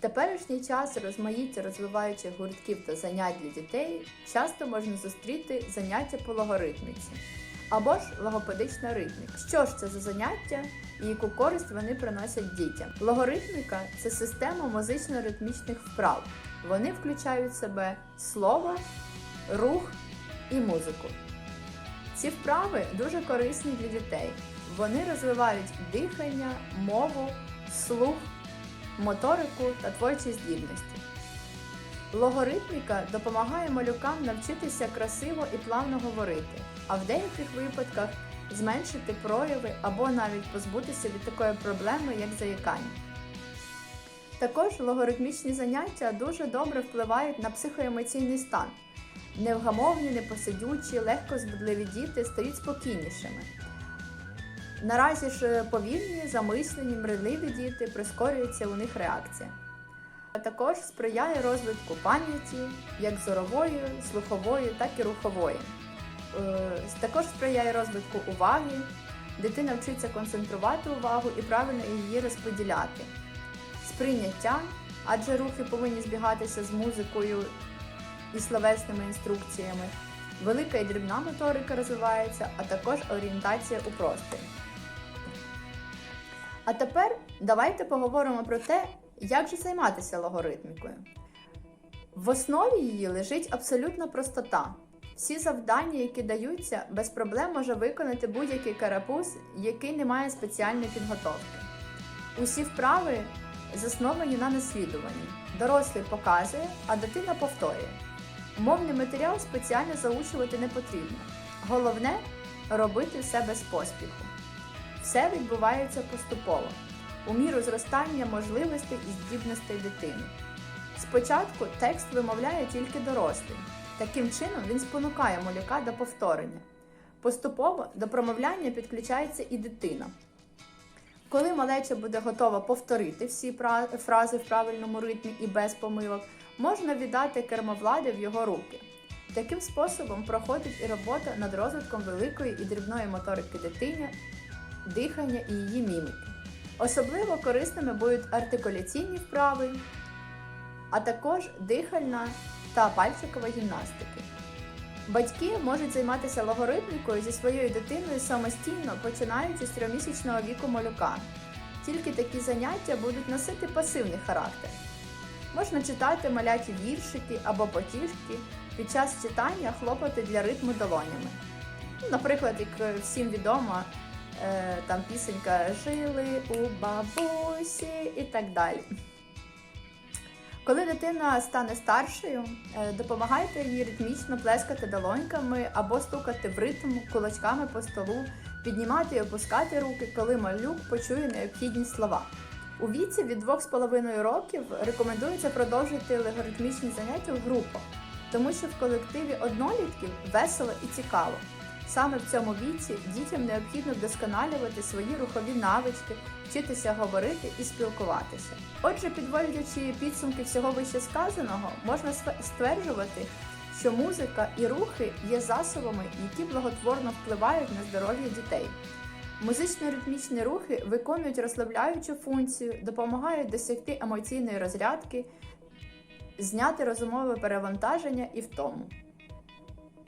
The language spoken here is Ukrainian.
теперішній час розмаїття розвиваючих гуртків та занять для дітей часто можна зустріти заняття по логоритміці або ж логопедична ритміка. Що ж це за заняття і яку користь вони приносять дітям? Логоритміка це система музично-ритмічних вправ. Вони включають в себе слово, рух і музику. Ці вправи дуже корисні для дітей. Вони розвивають дихання, мову, слух, моторику та творчі здібності. Логоритміка допомагає малюкам навчитися красиво і плавно говорити, а в деяких випадках зменшити прояви або навіть позбутися від такої проблеми, як заїкання. Також логоритмічні заняття дуже добре впливають на психоемоційний стан. Невгамовні, непосидючі, легко збудливі діти стають спокійнішими. Наразі ж повільні, замислені, мрійливі діти прискорюється у них реакція. А також сприяє розвитку пам'яті як зорової, слухової, так і рухової. Е, Також сприяє розвитку уваги, дитина вчиться концентрувати увагу і правильно її розподіляти. Сприйняття, адже рухи повинні збігатися з музикою і словесними інструкціями. Велика і дрібна моторика розвивається, а також орієнтація у просторі. А тепер давайте поговоримо про те, як же займатися логоритмікою. В основі її лежить абсолютна простота. Всі завдання, які даються, без проблем може виконати будь-який карапуз, який не має спеціальної підготовки. Усі вправи засновані на наслідуванні. Дорослий показує, а дитина повторює. Мовний матеріал спеціально заучувати не потрібно. Головне робити все без поспіху. Все відбувається поступово, у міру зростання можливостей і здібностей дитини. Спочатку текст вимовляє тільки дорослий. Таким чином він спонукає малюка до повторення. Поступово до промовляння підключається і дитина. Коли малеча буде готова повторити всі фрази в правильному ритмі і без помилок, можна віддати кермовлади в його руки. Таким способом проходить і робота над розвитком великої і дрібної моторики дитини, дихання і її міміки. Особливо корисними будуть артикуляційні вправи, а також дихальна та пальчикова гімнастики. Батьки можуть займатися логоритмікою зі своєю дитиною самостійно, починаючи з трьохмісячного віку малюка. Тільки такі заняття будуть носити пасивний характер. Можна читати маляті віршики або потішки, під час читання хлопати для ритму долонями. Ну, Наприклад, як е, всім відомо, там пісенька Жили у бабусі і так далі. Коли дитина стане старшою, е, допомагайте їй ритмічно плескати долоньками або стукати в ритм кулачками по столу, піднімати і опускати руки, коли малюк почує необхідні слова. У віці від 2,5 років рекомендується продовжити логоритмічні заняття в групах, тому що в колективі однолітків весело і цікаво. Саме в цьому віці дітям необхідно вдосконалювати свої рухові навички, вчитися говорити і спілкуватися. Отже, підводячи підсумки всього вище сказаного, можна стверджувати, що музика і рухи є засобами, які благотворно впливають на здоров'я дітей. Музично-ритмічні рухи виконують розслабляючу функцію, допомагають досягти емоційної розрядки, зняти розумове перевантаження і втому.